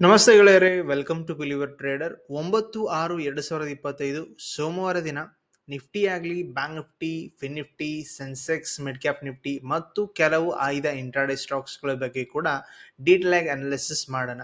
ನಮಸ್ತೆ ಗೆಳೆಯರೇ welcome to believer trader ಒಂಬತ್ತು ಆರು ಎರಡು ಸಾವಿರದ ಇಪ್ಪತ್ತೈದು ಸೋಮವಾರ ದಿನ ನಿಫ್ಟಿ ಆಗಲಿ bank Nifty fin Nifty Sensex mid cap Nifty ಮತ್ತು ಕೆಲವು ಆಯ್ದ ಇಂಟ್ರಾಡೇ ಸ್ಟಾಕ್ಸ್ಗಳ ಬಗ್ಗೆ ಕೂಡ ಡೀಟೇಲ್ ಆಗಿ ಅನಾಲಿಸಿಸ್ ಮಾಡೋಣ.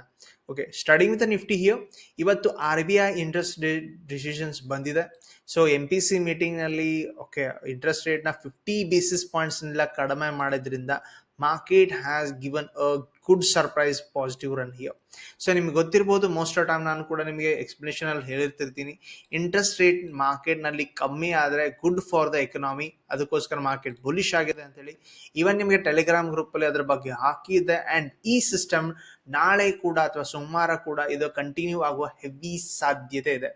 Okay starting with Nifty here ಇವತ್ತು R B I interest rate decisions ಬಂದಿದೆ. ಸೊ ಎಂ ಪಿ ಸಿ ಮೀಟಿಂಗ್ನಲ್ಲಿ ಓಕೆ ಇಂಟ್ರೆಸ್ಟ್ ರೇಟ್ನ ಫಿಫ್ಟಿ ಬೇಸಿಸ್ ಪಾಯಿಂಟ್ಸ್ನೆಲ್ಲ ಕಡಿಮೆ ಮಾಡೋದ್ರಿಂದ market has given a good surprise positive run here so ನಿಮ್ಗೆ ಗೊತ್ತಿರ್ಬೋದು ಮೋಸ್ಟ್ ಆಫ್ ಟೈಮ್ ನಾನು ಕೂಡ ನಿಮಗೆ ಎಕ್ಸ್ಪ್ಲನೇಷನ್ ಅಲ್ಲಿ ಹೇಳಿರ್ತಿರ್ತೀನಿ. ಇಂಟ್ರೆಸ್ಟ್ ರೇಟ್ ಮಾರ್ಕೆಟ್ನಲ್ಲಿ ಕಮ್ಮಿ ಆದರೆ ಗುಡ್ ಫಾರ್ ದ ಎಕನಾಮಿ ಅದಕ್ಕೋಸ್ಕರ ಮಾರ್ಕೆಟ್ ಬುಲಿಶ್ ಆಗಿದೆ ಅಂತ ಹೇಳಿ ಈವನ್ ನಿಮಗೆ ಟೆಲಿಗ್ರಾಮ್ ಗ್ರೂಪಲ್ಲಿ ಅದ್ರ ಬಗ್ಗೆ ಹಾಕಿದೆ ಆ್ಯಂಡ್ ಈ ಸಿಸ್ಟಮ್ ನಾಳೆ ಕೂಡ ಅಥವಾ ಸೋಮವಾರ ಕೂಡ ಇದು ಕಂಟಿನ್ಯೂ ಆಗುವ ಹೆವಿ ಸಾಧ್ಯತೆ ಇದೆ.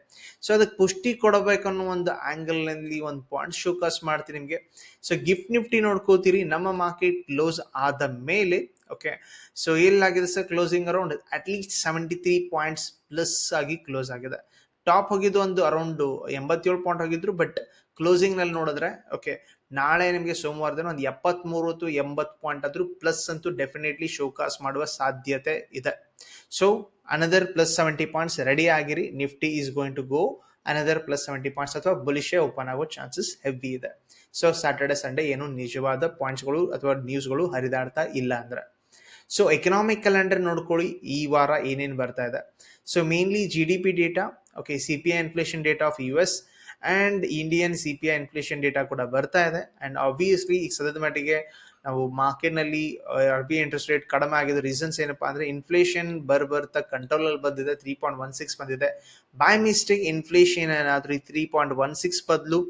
ಸೊ ಅದಕ್ಕೆ ಪುಷ್ಟಿ ಕೊಡಬೇಕನ್ನೋ ಒಂದು ಆ್ಯಂಗಲ್ನಲ್ಲಿ ಒಂದು ಪಾಯಿಂಟ್ ಶೋಕಾಸ್ ಮಾಡ್ತೀನಿ ನಿಮಗೆ. ಸೊ ಗಿಫ್ಟ್ ನಿಫ್ಟಿ ನೋಡ್ಕೋತೀರಿ, ನಮ್ಮ ಮಾರ್ಕೆಟ್ ಕ್ಲೋಸ್ ಆದ ಮೇಲೆ okay so ಎಲ್ಲಾಗಿದೆ sir closing around at least seventy three points plus ಆಗಿ ಕ್ಲೋಸ್ ಆಗಿದೆ. ಟಾಪ್ ಹೋಗಿದ್ದು ಒಂದು ಅರೌಂಡ್ ಎಂಬತ್ತೇಳು ಪಾಯಿಂಟ್ ಹೋಗಿದ್ರು ಬಟ್ ಕ್ಲೋಸಿಂಗ್ನಲ್ಲಿ ನೋಡಿದ್ರೆ ಓಕೆ ನಾಳೆ ನಿಮಗೆ ಸೋಮವಾರ ದಿನ ಒಂದು ಎಪ್ಪತ್ಮೂರು ಟು ಎಂಬತ್ತು ಪಾಯಿಂಟ್ ಆದ್ರೂ ಪ್ಲಸ್ ಅಂತೂ ಡೆಫಿನೆಟ್ಲಿ ಶೋಕಾಸ್ ಮಾಡುವ ಸಾಧ್ಯತೆ ಇದೆ. So another plus seventy points ready ಆಗಿರಿ. Nifty is going to go another plus seventy points ಅಥವಾ ಬುಲಿಶೇ ಓಪನ್ ಆಗೋ ಚಾನ್ಸಸ್ ಹೆವಿ ಇದೆ. ಸೊ ಸ್ಯಾಟರ್ಡೆ ಸಂಡೇ ಏನು ನಿಜವಾದ ಪಾಯಿಂಟ್ಸ್ಗಳು ಅಥವಾ ನ್ಯೂಸ್ಗಳು ಹರಿದಾಡ್ತಾ ಇಲ್ಲ ಅಂದ್ರೆ. ಸೊ ಎಕನಾಮಿಕ್ ಕ್ಯಾಲೆಂಡರ್ ನೋಡ್ಕೊಳ್ಳಿ. ಈ ವಾರ ಏನೇನು ಬರ್ತಾ ಇದೆ. So mainly G D P data okay C P I inflation data of U S and Indian C P I inflation data ಕೂಡ ಬರ್ತಾ ಇದೆ. ಆ್ಯಂಡ್ ಆಬ್ವಿಯಸ್ಲಿ ಈಗ ಸದ್ಯದ ಮಟ್ಟಿಗೆ ನಾವು ಮಾರ್ಕೆಟ್ನಲ್ಲಿ ಆರ್ ಬಿ ಇಂಟ್ರೆಸ್ಟ್ ರೇಟ್ ಕಡಿಮೆ ಆಗಿದ್ದು ರೀಸನ್ಸ್ ಏನಪ್ಪಾ ಅಂದರೆ ಇನ್ಫ್ಲೇಷನ್ ಬರ್ ಬರ್ತಾ ಕಂಟ್ರೋಲಲ್ಲಿ ಬಂದಿದೆ. ತ್ರೀ ಪಾಯಿಂಟ್ ಒನ್ ಸಿಕ್ಸ್ ಬಂದಿದೆ. ಬೈ ಮಿಸ್ಟೇಕ್ ಇನ್ಫ್ಲೇಷನ್ ಏನಾದರೂ ತ್ರೀ ಪಾಯಿಂಟ್ ಒನ್ ಸಿಕ್ಸ್ ಬದಲು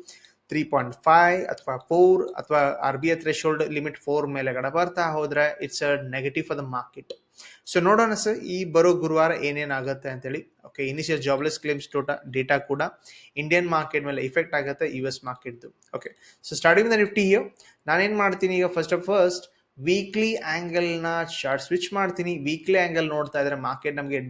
ತ್ರೀ ಪಾಯಿಂಟ್ ಫೈವ್ ಅಥವಾ ಫೋರ್ ಅಥವಾ R B I threshold limit four ಮೇಲೆಗಡೆ ಬರ್ತಾ ಹೋದ್ರೆ it's a negative for the market so ನೋಡೋಣ ಸರ್ ಈ ಬರೋ ಗುರುವಾರ ಏನೇನಾಗುತ್ತೆ ಅಂತೇಳಿ. Okay initial jobless claims total data ಕೂಡ ಇಂಡಿಯನ್ ಮಾರ್ಕೆಟ್ ಮೇಲೆ ಇಫೆಕ್ಟ್ ಆಗುತ್ತೆ ಯು ಎಸ್ ಮಾರ್ಕೆಟ್ದು okay so starting the Nifty ನಾನು ನಾನೇನು ಮಾಡ್ತೀನಿ ಈಗ ಫಸ್ಟ್ ಆಫ್ ಫಸ್ಟ್ ವೀಕ್ಲಿ ಆ್ಯಂಗಲ್ನ ಶಾರ್ಟ್ ಸ್ವಿಚ್ ಮಾಡ್ತೀನಿ. ವೀಕ್ಲಿ ಆ್ಯಂಗಲ್ ನೋಡ್ತಾ ಇದ್ರೆ ಮಾರ್ಕೆಟ್ ನಮಗೆ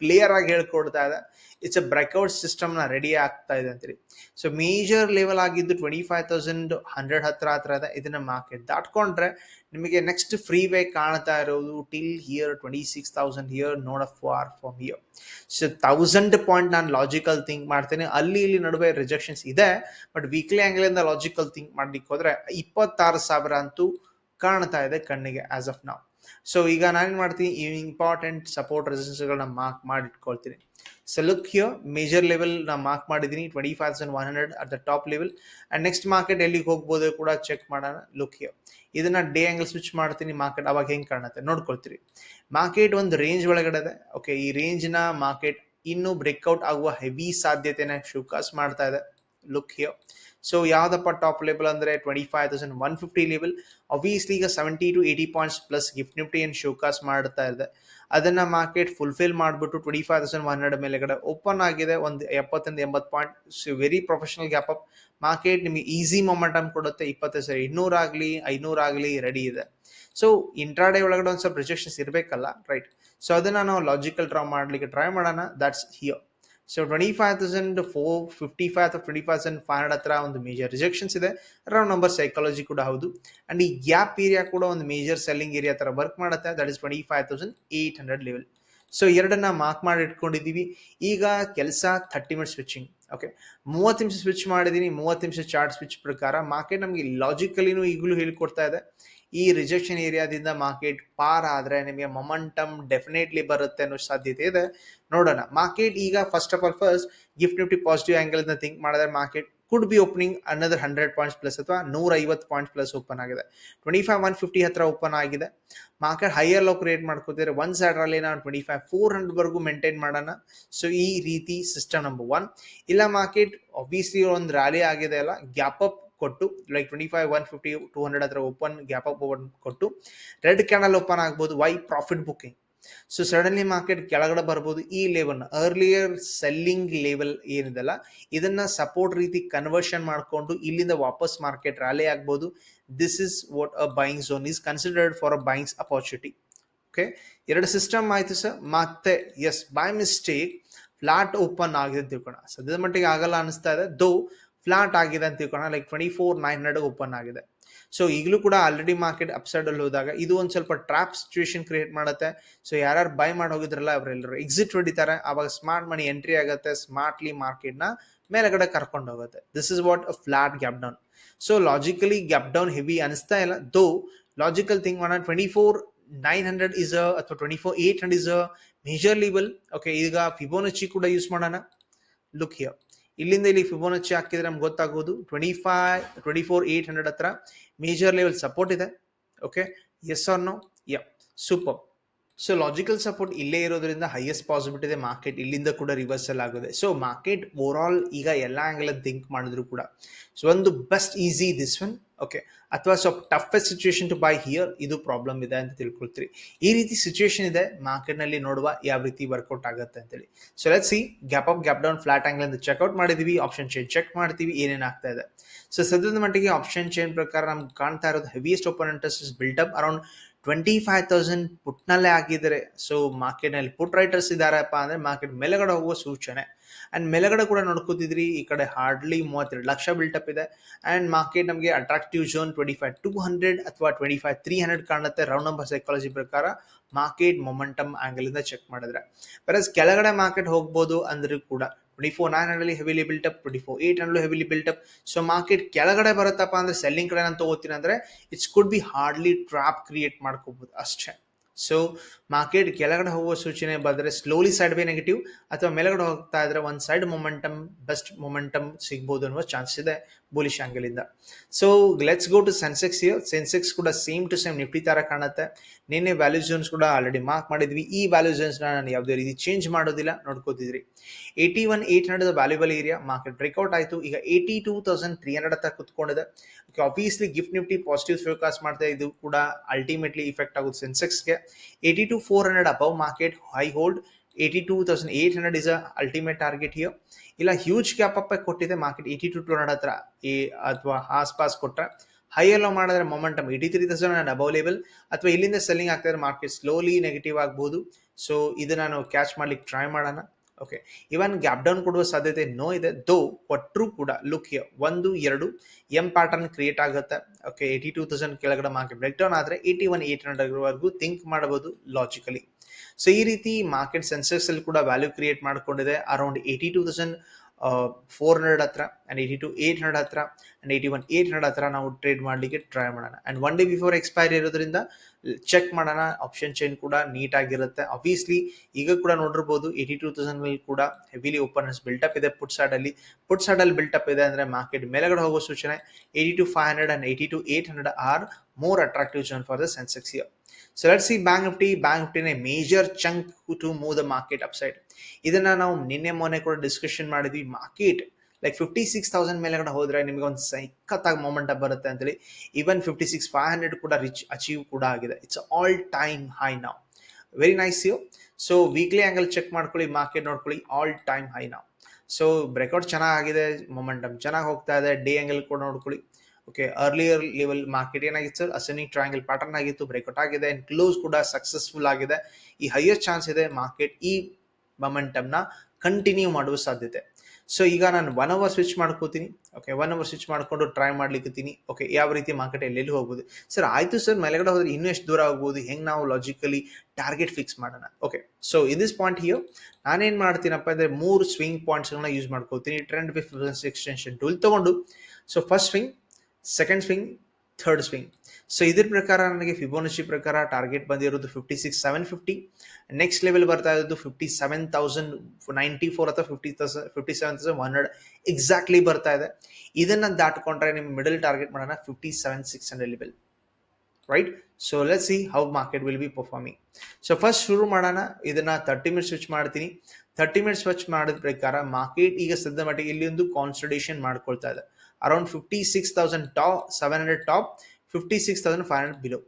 ಕ್ಲಿಯರ್ ಆಗಿ ಹೇಳ್ಕೊಡ್ತಾ ಇದೆ. ಇಟ್ಸ್ ಅ ಬ್ರೇಕ್ಔಟ್ ಸಿಸ್ಟಮ್ನ ರೆಡಿ ಆಗ್ತಾ ಇದೆ ಅಂತೀರಿ. ಸೊ ಮೇಜರ್ ಲೆವೆಲ್ ಆಗಿದ್ದು ಟ್ವೆಂಟಿ ಫೈವ್ ತೌಸಂಡ್ ಹಂಡ್ರೆಡ್ ಹತ್ರ ಹತ್ರ ಇದೆ. ಇದನ್ನ ಮಾರ್ಕೆಟ್ ದಾಟ್ಕೊಂಡ್ರೆ ನಿಮಗೆ ನೆಕ್ಸ್ಟ್ ಫ್ರೀ ವೇ ಕಾಣ್ತಾ ಇರೋದು till here twenty six thousand here ನೋಡ for from here so thousand point ನಾನು ಲಾಜಿಕಲ್ ಥಿಂಕ್ ಮಾಡ್ತೇನೆ. ಅಲ್ಲಿ ಇಲ್ಲಿ ನಡುವೆ ರಿಜೆಕ್ಷನ್ಸ್ ಇದೆ. ಬಟ್ ವೀಕ್ಲಿ ಆ್ಯಂಗಲಿಂದ ಲಾಜಿಕಲ್ ಥಿಂಕ್ ಮಾಡ್ಲಿಕ್ಕೆ ಹೋದ್ರೆ ಇಪ್ಪತ್ತಾರು ಸಾವಿರ ಅಂತೂ ಕಾಣ್ತಾ ಇದೆ ಕಣ್ಣಿಗೆ ಆಸ್ ಆಫ್ ನಾವು ಸೊ ಈಗ ನಾನೇನು ಮಾಡ್ತೀನಿ? ಈ ಇಂಪಾರ್ಟೆಂಟ್ ಸಪೋರ್ಟ್ ರೆಸಿಸ್ಟೆನ್ಸ್ಗಳನ್ನ ಮಾರ್ಕ್ ಮಾಡಿ ಇಟ್ಕೊಳ್ತೀನಿ so look here major level ನಾ ಮಾರ್ಕ್ ಮಾಡಿದ್ದೀನಿ twenty five thousand one hundred at the top level and next market ಎಲ್ಲಿಗೆ ಹೋಗ್ಬೋದು ಕೂಡ ಚೆಕ್ ಮಾಡೋಣ. ಲುಕ್ ಹಿಯರ್ ಇದನ್ನ ಡೇ ಆ್ಯಂಗಲ್ ಸ್ವಿಚ್ ಮಾಡ್ತೀನಿ ಮಾರ್ಕೆಟ್ ಅವಾಗ ಹೆಂಗೆ ಕಾಣುತ್ತೆ? ನೋಡ್ಕೊಳ್ತೀರಿ. ಮಾರ್ಕೆಟ್ ಒಂದು ರೇಂಜ್ ಒಳಗಡೆ ಇದೆ. ಓಕೆ ಈ ರೇಂಜ್ನ ಮಾರ್ಕೆಟ್ ಇನ್ನೂ ಬ್ರೇಕ್ಔಟ್ ಆಗುವ ಹೆವಿ ಸಾಧ್ಯತೆನ ಶೋಕಾಸ್ ಮಾಡ್ತಾ ಇದೆ. ಲುಕ್ ಹಿಯರ್ ಸೊ ಯಾವ್ದಪ್ಪ ಟಾಪ್ ಲೆವೆಲ್ ಅಂದ್ರೆ twenty five thousand one fifty level obviously ಈಗ seventy two eighty points plus Gift Nifty ಏನು ಶೋಕಾಸ್ ಮಾಡ್ತಾ ಇದೆ ಅದನ್ನ ಮಾರ್ಕೆಟ್ ಫುಲ್ಫಿಲ್ ಮಾಡಿಬಿಟ್ಟು twenty five thousand one hundred ಮೇಲೆಗಡೆ ಓಪನ್ ಆಗಿದೆ ಒಂದು ಎಪ್ಪತ್ತೊಂದು ಎಂಬತ್ತು point very professional gap up market ನಿಮಗೆ ಈಸಿ ಮೊಮೆಂಟಮ್ ಕೊಡುತ್ತೆ ಇಪ್ಪತ್ತೈದು ಸಾವಿರ ಇನ್ನೂರಾಗಲಿ ಐನೂರಾಗಲಿ ರೆಡಿ ಇದೆ ಸೊ ಇಂಟ್ರಾಡೇ ಒಳಗಡೆ ಒಂದು ಸ್ವಲ್ಪ ರಿಜೆಕ್ಷನ್ಸ್ ಇರಬೇಕಲ್ಲ ರೈಟ್ ಸೊ ಅದನ್ನ ನಾವು ಲಾಜಿಕಲ್ ಡ್ರಾ ಮಾಡಲಿಕ್ಕೆ ಟ್ರೈ ಮಾಡೋಣ that's here so twenty five thousand four fifty five ಅಥವಾ twenty five thousand five hundred ಹತ್ರ ಒಂದು ಮೇಜರ್ ರಿಜೆಕ್ಷನ್ಸ್ ಇದೆ. ಅರೌಂಡ್ ನಂಬರ್ ಸೈಕಾಲಜಿ ಕೂಡ ಹೌದು. ಅಂಡ್ ಈ ಗ್ಯಾಪ್ ಏರಿಯಾ ಕೂಡ ಒಂದು ಮೇಜರ್ ಸೆಲ್ಲಿಂಗ್ ಏರಿಯಾ ಥರ ವರ್ಕ್ ಮಾಡುತ್ತೆ. That is twenty five thousand eight hundred level so ಎರಡನ್ನ ಮಾರ್ಕ್ ಮಾಡಿ ಇಟ್ಕೊಂಡಿದ್ದೀವಿ. ಈಗ ಕೆಲಸ ಥರ್ಟಿ ಮಿನಿಟ್ ಸ್ವಿಚಿಂಗ್ ಓಕೆ ಮೂವತ್ತು ನಿಮಿಷ ಸ್ವಿಚ್ ಮಾಡಿದ್ದೀನಿ. ಮೂವತ್ತು ನಿಮಿಷ ಚಾರ್ಟ್ ಸ್ವಿಚ್ ಪ್ರಕಾರ ಮಾರ್ಕೆಟ್ ನಮಗೆ ಲಾಜಿಕಲಿನೂ ಈಗಲೂ ಹೇಳ್ಕೊಡ್ತಾ ಇದೆ. ಈ ರಿಜೆಕ್ಷನ್ ಏರಿಯಾದಿಂದ ಮಾರ್ಕೆಟ್ ಪಾರ್ ಆದ್ರೆ ನಿಮಗೆ ಮೊಮೆಂಟಮ್ ಡೆಫಿನೆಟ್ಲಿ ಬರುತ್ತೆ ಅನ್ನೋ ಸಾಧ್ಯತೆ ಇದೆ. ನೋಡೋಣ. ಮಾರ್ಕೆಟ್ ಈಗ first of all first gift Nifty positive angle ಇಂದ ಥಿಂಕ್ ಮಾಡಿದ್ರೆ ಮಾರ್ಕೆಟ್ ಕುಡ್ ಬಿ ಓಪನಿಂಗ್ ಅನ್ನೋದ್ರ ಹಂಡ್ರೆಡ್ ಪಾಯಿಂಟ್ಸ್ ಪ್ಲಸ್ ಅಥವಾ ನೂರ ಐವತ್ತು ಪಾಯಿಂಟ್ ಪ್ಲಸ್ ಓಪನ್ ಆಗಿದೆ. ಟ್ವೆಂಟಿ ಫೈವ್ ಒನ್ ಫಿಫ್ಟಿ ಹತ್ರ ಓಪನ್ ಆಗಿದೆ. ಮಾರ್ಕೆಟ್ ಹೈಯರ್ ಲೋ ಕ್ರಿಯೇಟ್ ಮಾಡ್ಕೋತಿದ್ರೆ ಒನ್ ಸೈಡ್ ಅಲ್ಲಿ ನಾವು ಟ್ವೆಂಟಿ ಫೈವ್ ಫೋರ್ ಹಂಡ್ರೆಡ್ ವರೆಗೂ ಮೇಂಟೈನ್ ಮಾಡೋಣ. ಸೊ ಈ ರೀತಿ ಸಿಸ್ಟಮ್ ನಂಬರ್ ಒನ್ ಇಲ್ಲ ಮಾರ್ಕೆಟ್ ಆಬ್ವಿಯಸ್ಲಿ ಒಂದು ರ್ಯಾಲಿ ಆಗಿದೆ ಅಲ್ಲ. ಗ್ಯಾಪ್ ಅಪ್ ಕೊಟ್ಟು like twenty five one fifty two hundred ಹತ್ರ ಓಪನ್ ಗ್ಯಾಪ್ ಅಪ್ ಓಪನ್ ಕೊಟ್ಟು ರೆಡ್ ಕ್ಯಾನಲ್ ಓಪನ್ ಆಗ್ಬೋದು why profit booking so suddenly market ಕೆಳಗಡೆ ಬರ್ಬೋದು, ಈ ಲೆವೆಲ್ ಅರ್ಲಿಯರ್ ಸೆಲ್ಲಿಂಗ್ ಲೆವೆಲ್ ಏನಿದೆಲ್ಲ, ಇದನ್ನ ಸಪೋರ್ಟ್ ರೀತಿ ಕನ್ವರ್ಷನ್ ಮಾಡಿಕೊಂಡು ಇಲ್ಲಿಂದ ವಾಪಸ್ ಮಾರ್ಕೆಟ್ ರ್ಯಾಲಿ ಆಗ್ಬೋದು. This is what a buying zone is considered for a buyings opportunity okay ಎರಡು ಸಿಸ್ಟಮ್ ಆಯ್ತು ಸರ್ ಮತ್ತೆ as by mistake flat open ಆಗಿದೆ ತಿಳ್ಕೋಣ ಸದ್ಯದ ಮಟ್ಟಿಗೆ ಆಗಲ್ಲ ಅನಿಸ್ತಾ ಇದೆ. ದೋ ಫ್ಲಾಟ್ ಆಗಿದೆ ಅಂತ ತಿಳ್ಕೊಳ್ಳೋಣ like twenty four nine hundred open ಆಗಿದೆ. ಸೊ ಈಗಲೂ ಕೂಡ ಆಲ್ರೆಡಿ ಮಾರ್ಕೆಟ್ ಅಪ್ಸೈಡ್ ಅಲ್ಲಿ ಹೋದಾಗ ಇದು ಒಂದು ಸ್ವಲ್ಪ ಟ್ರಾಪ್ ಸಿಚುವೇಶನ್ ಕ್ರಿಯೇಟ್ ಮಾಡುತ್ತೆ. ಸೊ ಯಾರ್ಯಾರು ಬೈ ಮಾಡಿ ಹೋಗಿದ್ರಲ್ಲ ಅವರೆಲ್ಲರೂ ಎಕ್ಸಿಟ್ ಹೊಡಿತಾರೆ. ಆವಾಗ ಸ್ಮಾರ್ಟ್ ಮನಿ ಎಂಟ್ರಿ ಆಗುತ್ತೆ. ಸ್ಮಾರ್ಟ್ಲಿ ಮಾರ್ಕೆಟ್ನ ಮೇಲ್ಗಡೆ ಕರ್ಕೊಂಡು ಹೋಗುತ್ತೆ. This is what a flat gap down so logically gap down heavy ಅನಿಸ್ತಾ ಇಲ್ಲ. ದೋ ಲಾಜಿಕಲ್ ಥಿಂಗ್ ಮಾಡೋಣ. Twenty four nine hundred is a ಅಥವಾ twenty four eight hundred is a major level okay ಈಗ Fibonacci ಕೂಡ use ಮಾಡೋಣ. Look here ಇಲ್ಲಿಂದ ಇಲ್ಲಿ ಫಿಬೋನಚ್ಚಿ ಹಾಕಿದ್ರೆ ನಮ್ಗೆ ಗೊತ್ತಾಗೋದು. Twenty five twenty four eight hundred ಹತ್ರ ಮೇಜರ್ ಲೆವೆಲ್ ಸಪೋರ್ಟ್ ಇದೆ. ಓಕೆ ಎಸ್ ಆರ್ ನೋ ಯ ಸೂಪರ್ ಸೊ ಲಾಜಿಕಲ್ ಸಪೋರ್ಟ್ ಇಲ್ಲೇ ಇರೋದ್ರಿಂದ ಹೈಯೆಸ್ಟ್ ಪಾಸಿಬಿಲಿಟಿ ಇದೆ ಮಾರ್ಕೆಟ್ ಇಲ್ಲಿಂದ ಕೂಡ ರಿವರ್ಸಲ್ ಆಗುತ್ತೆ. ಸೊ ಮಾರ್ಕೆಟ್ ಓವರ್ ಆಲ್ ಈಗ ಎಲ್ಲ ಆಂಗಲ್ ಥಿಂಕ್ ಮಾಡಿದ್ರು ಕೂಡ. ಸೊ ಒಂದು best easy this one okay ಅಥವಾ ಸ್ವಲ್ಪ toughest situation to buy here ಇದು ಪ್ರಾಬ್ಲಮ್ ಇದೆ ಅಂತ ತಿಳ್ಕೊಳ್ತೀರಿ. ಈ ರೀತಿ ಸಿಚುವೇಶನ್ ಇದೆ ಮಾರ್ಕೆಟ್ನಲ್ಲಿ ನೋಡುವ ಯಾವ ರೀತಿ ವರ್ಕೌಟ್ ಆಗುತ್ತೆ ಅಂತೇಳಿ so let see gap up gap down flat angle ಅಂತ ಚೆಕ್ಔಟ್ ಮಾಡಿದೀವಿ ಆಪ್ಷನ್ ಚೇನ್ ಚೆಕ್ ಮಾಡ್ತೀವಿ, ಏನೇನು ಆಗ್ತಾ ಇದೆ. ಸೊ ಸದ್ಯದ ಮಟ್ಟಿಗೆ ಆಪ್ಷನ್ ಚೇನ್ ಪ್ರಕಾರ ನಮ್ಗೆ ಕಾಣ್ತಾ ಇರೋದು heaviest open interest is built up around twenty five thousand ಪುಟ್ನಲ್ಲೇ ಆಗಿದ್ದಾರೆ ಸೊ ಮಾರ್ಕೆಟ್ನಲ್ಲಿ ಪುಟ್ ರೈಟರ್ಸ್ ಇದ್ದಾರಪ್ಪ ಅಂದರೆ ಮಾರ್ಕೆಟ್ ಮೇಲೆಗಡೆ ಹೋಗುವ ಸೂಚನೆ. ಆ್ಯಂಡ್ ಮೇಲೆಗಡೆ ಕೂಡ ನೋಡ್ಕೋತಿದ್ರಿ, ಈ ಕಡೆ ಹಾರ್ಡ್ಲಿ ಮೂವತ್ತೆರಡು ಲಕ್ಷ ಬಿಲ್ಟಪ್ ಇದೆ. ಆ್ಯಂಡ್ ಮಾರ್ಕೆಟ್ ನಮಗೆ attractive zone twenty five two hundred ಅಥವಾ ಟ್ವೆಂಟಿ ಫೈವ್ ತ್ರೀ ಹಂಡ್ರೆಡ್ ಕಾಣುತ್ತೆ ರೌಂಡ್ ನಂಬರ್ ಸೈಕಾಲಜಿ ಪ್ರಕಾರ. ಮಾರ್ಕೆಟ್ ಮೊಮೆಂಟಮ್ ಆ್ಯಂಗಲಿಂದ ಚೆಕ್ ಮಾಡಿದ್ರೆ. ಬರಸ್ ಕೆಳಗಡೆ ಮಾರ್ಕೆಟ್ ಹೋಗ್ಬೋದು ಅಂದರೂ ಕೂಡ twenty four nine hundred heavily up twenty four eight hundred heavily up so market ಕೆಳಗಡೆ ಬರುತ್ತಪ್ಪ ಅಂದ್ರೆ ಸೆಲ್ಲಿಂಗ್ ಕಡೆ ನಾನು ತಗೋತೀನಿ ಅಂದ್ರೆ it's could be hardly trap create ಮಾಡ್ಕೋಬಹುದು ಅಷ್ಟೇ. ಸೊ ಮಾರ್ಕೆಟ್ ಕೆಳಗಡೆ ಹೋಗುವ ಸೂಚನೆ ಬಂದರೆ ಸ್ಲೋಲಿ ಸೈಡ್ ಬೈ ನೆಗೆಟಿವ್ ಅಥವಾ ಮೇಲಗಡೆ ಹೋಗ್ತಾ ಇದ್ರೆ ಒಂದು ಸೈಡ್ ಮೊಮೆಂಟಮ್ ಬೆಸ್ಟ್ ಮೊಮೆಂಟಮ್ ಸಿಗ್ಬೋದು ಅನ್ನುವ ಚಾನ್ಸ್ ಇದೆ ಬುಲಿಶ್ ಆಂಗಲ್ ಇಂದ. So let's go to Sensex here Sensex ಕೂಡ ಸೇಮ್ ಟು ಸೇಮ್ ನಿಫ್ಟಿ ತರ ಕಾಣುತ್ತೆ. ನಿನ್ನೆ ವ್ಯಾಲ್ಯೂ ಜೋನ್ಸ್ ಕೂಡ ಆಲ್ರೆಡಿ ಮಾರ್ಕ್ ಮಾಡಿದ್ವಿ. ಈ ವ್ಯಾಲ್ಯೂ ಜೋನ್ಸ್ನ ನಾನು ಯಾವುದೇ ರೀತಿ ಚೇಂಜ್ ಮಾಡೋದಿಲ್ಲ. ನೋಡ್ಕೋತಿದ್ರಿ. Eighty one eight hundred valuable area market breakout ಆಯಿತು. ಈಗ eighty two thousand three hundred ಹತ್ರ ಕುತ್ಕೊಂಡಿದೆ obviously GIFT Nifty positive focus ಮಾಡ್ತಾ ಇದು ಕೂಡ ಅಲ್ಟಿಮೇಟ್ಲಿ ಇಫೆಕ್ಟ್ ಆಗುತ್ತೆ ಸೆನ್ಸೆಕ್ಸ್ಗೆ eighty two four above above market high hold is two thousand target here ಇಲ್ಲ huge gap up ಕೊಟ್ಟಿದೆ market eighty two two hundred ಹತ್ರ. ಈ ಅಥವಾ ಆಸ್ಪಾಸ್ ಕೊಟ್ಟರೆ ಹೈ ಎಲ್ಲೋ ಮಾಡಿದ್ರೆ momentum eighty three thousand and above ಅಥವಾ ಇಲ್ಲಿಂದ ಸೆಲ್ಲಿಂಗ್ ಆಗ್ತಾ ಇದ್ರೆ ಮಾರ್ಕೆಟ್ ಸ್ಲೋಲಿ ನೆಗೆಟಿವ್ ಆಗ್ಬೋದು. ಸೊ ಇದು ನಾನು ಕ್ಯಾಚ್ ಮಾಡ್ಲಿಕ್ಕೆ ಟ್ರೈ ಮಾಡೋಣ. ಓಕೆ ಇವನ್ ಗ್ಯಾಪ್ ಡೌನ್ ಕೊಡುವ ಸಾಧ್ಯತೆ ನೋ ಇದೆ. ದೋ ಟ್ರೂ ಕೂಡ ಲುಕ್ ಒಂದು, ಎರಡು ಎಂ ಪ್ಯಾಟರ್ನ್ ಕ್ರಿಯೇಟ್ ಆಗುತ್ತೆ. ಓಕೆ ಏಯ್ಟಿ ಟೂ ತೌಸಂಡ್ ಕೆಳಗಡೆ ಮಾರ್ಕೆಟ್ ಬ್ರೇಕ್ ಡೌನ್ ಆದರೆ ಏಯ್ಟಿ ಒನ್ ಏಯ್ಟ್ ಹಂಡ್ರೆಡ್ವರೆಗೂ ಥಿಂಕ್ ಮಾಡಬಹುದು ಲಾಜಿಕಲಿ ಸೊ ಈ ರೀತಿ ಮಾರ್ಕೆಟ್ ಸೆನ್ಸೆಕ್ಸ್ ಅಲ್ಲಿ ಕೂಡ ವ್ಯಾಲ್ಯೂ ಕ್ರಿಯೇಟ್ ಮಾಡಿಕೊಂಡಿದೆ. Around eighty two thousand four hundred ಹತ್ರ and eighty two eight hundred ಹತ್ರ and eighty one eight hundred ಹತ್ರ ನಾವು ಟ್ರೇಡ್ ಮಾಡಲಿಕ್ಕೆ ಟ್ರೈ ಮಾಡೋಣ. And one day before expire ಇರೋದ್ರಿಂದ ಚೆಕ್ ಮಾಡೋಣ. ಆಪ್ಷನ್ ಚೈನ್ ಕೂಡ ನೀಟಾಗಿರುತ್ತೆ ಅಬ್ವಿಯಸ್ಲಿ ಈಗ ಕೂಡ ನೋಡಿರ್ಬೋದು ಏಯ್ಟಿ ಟೂ ತೌಸಂಡ್ ಅಲ್ಲಿ ಕೂಡ ಹೆವಿಲಿ ಓಪನ್ಸ್ ಬಿಲ್ಟಪ್ ಇದೆ ಪುಟ್ ಸೈಡ್ ಅಲ್ಲಿ. ಪುಟ್ ಸೈಡ್ ಅಲ್ಲಿ ಬಿಲ್ಟಪ್ ಇದೆ ಅಂದರೆ ಮಾರ್ಕೆಟ್ ಮೇಲೆಗಡೆ ಹೋಗೋ ಸೂಚನೆ eighty two five hundred and eighty two eight hundred are more attractive zone for the Sensex here so let see bank Nifty bank ನಿಫ್ಟಿನ major chunk to move the market upside ಇದನ್ನ ನಾವು ನಿನ್ನೆ ಮೊನ್ನೆ ಕೂಡ discussion ಮಾಡಿದ್ವಿ. Market like fifty six thousand ಮೇಲೆಗಡೆ ಹೋದ್ರೆ ನಿಮಗೆ ಒಂದು ಸೈಕತ್ತಾಗಿ ಮೊಮೆಂಟ್ ಬರುತ್ತೆ ಅಂತೇಳಿ. Even fifty six five hundred ಕೂಡ ರಿಚ್ ಅಚೀವ್ ಕೂಡ ಆಗಿದೆ. ಇಟ್ಸ್ ಆಲ್ ಟೈಮ್ ಹೈ ನಾವು very nice you so weekly angle check ಮಾಡ್ಕೊಳ್ಳಿ ಮಾರ್ಕೆಟ್ ನೋಡ್ಕೊಳ್ಳಿ ಆಲ್ ಟೈಮ್ ಹೈ ನಾವು ಸೊ ಬ್ರೇಕ್ಔಟ್ ಚೆನ್ನಾಗಿದೆ ಮೊಮೆಂಟಮ್ ಚೆನ್ನಾಗಿ ಹೋಗ್ತಾ ಇದೆ. ಡೇ ಆ್ಯಂಗಲ್ ಕೂಡ ನೋಡ್ಕೊಳ್ಳಿ. ಓಕೆ ಅರ್ಲಿಯರ್ ಲೆವೆಲ್ ಮಾರ್ಕೆಟ್ ಏನಾಗಿತ್ತು? ಸರ್ ಅಸೆನಿಂಗ್ ಟ್ರಯಾಂಗಲ್ ಪ್ಯಾಟರ್ನ್ ಆಗಿತ್ತು ಬ್ರೇಕ್ಔಟ್ ಆಗಿದೆ ಅಂಡ್ ಕ್ಲೋಸ್ ಕೂಡ ಸಕ್ಸಸ್ಫುಲ್ ಆಗಿದೆ. ಈ ಹೈಯೆಸ್ಟ್ ಚಾನ್ಸ್ ಇದೆ ಮಾರ್ಕೆಟ್ ಈ ಮೊಮೆಂಟಮ್ನ ಕಂಟಿನ್ಯೂ ಮಾಡುವ ಸಾಧ್ಯತೆ. ಸೊ ಈಗ ನಾನು ಒನ್ ಅವರ್ ಸ್ವಿಚ್ ಮಾಡ್ಕೋತೀನಿ. ಓಕೆ ಒನ್ ಅವರ್ ಸ್ವಿಚ್ ಮಾಡ್ಕೊಂಡು ಟ್ರೈ ಮಾಡ್ಲಿಕ್ಕೀನಿ ಓಕೆ ಯಾವ ರೀತಿ ಮಾರ್ಕೆಟ್ ಎಲ್ಲೆಲ್ಲಿ ಹೋಗ್ಬೋದು? ಸರ್ ಆಯ್ತು ಸರ್ ಮೇಲೆಗಡೆ ಹೋದ್ರೆ ಇನ್ನೂ ಎಷ್ಟು ದೂರ ಆಗ್ಬೋದು? ಹೆಂಗೆ ನಾವು ಲಾಜಿಕಲಿ ಟಾರ್ಗೆಟ್ ಫಿಕ್ಸ್ ಮಾಡೋಣ? Okay so in this point here ನಾನೇನು ಮಾಡ್ತೀನಪ್ಪ ಅಂದರೆ ಮೂರು ಸ್ವಿಂಗ್ ಪಾಯಿಂಟ್ಸ್ಗಳನ್ನ ಯೂಸ್ ಮಾಡ್ಕೋತೀನಿ. ಟ್ರೆಂಡ್ ಬಿಫ್ ಎಕ್ಸ್ಟೆನ್ಷನ್ ಟೂಲ್ ತಗೊಂಡು. So first swing second swing third swing so ಇದ್ರ ಪ್ರಕಾರ ನನಗೆ ಫಿಬೋನಚಿ ಪ್ರಕಾರ ಟಾರ್ಗೆಟ್ ಬಂದಿರೋದು fifty six seven fifty next level ಬರ್ತಾ ಇರೋದು fifty seven thousand ninety four ಅಥವಾ fifty thousand fifty seven thousand one hundred exactly ಬರ್ತಾ ಇದೆ. ಇದನ್ನ ದಾಟ್ಕೊಂಡ್ರೆ ನಿಮ್ಮ ಮಿಡಲ್ ಟಾರ್ಗೆಟ್ ಮಾಡೋಣ fifty seven six hundred level right so let see how market will be performing so first ಶುರು ಮಾಡೋಣ. ಇದನ್ನ ತರ್ಟಿ ಮಿನಿಟ್ಸ್ ಸ್ವಿಚ್ ಮಾಡ್ತೀನಿ. ತರ್ಟಿ ಮಿನಿಟ್ಸ್ ಸ್ವಿಚ್ ಮಾಡಿದ ಪ್ರಕಾರ ಮಾರ್ಕೆಟ್ ಈಗ ಸದ್ಯ ಮಟ್ಟಿಗೆ ಇಲ್ಲಿ ಒಂದು ಕಾನ್ಸಲ್ಟೇಷನ್ ಮಾಡ್ಕೊಳ್ತಾ ಇದೆ. Around fifty six thousand top seven hundred top fifty six thousand five hundred below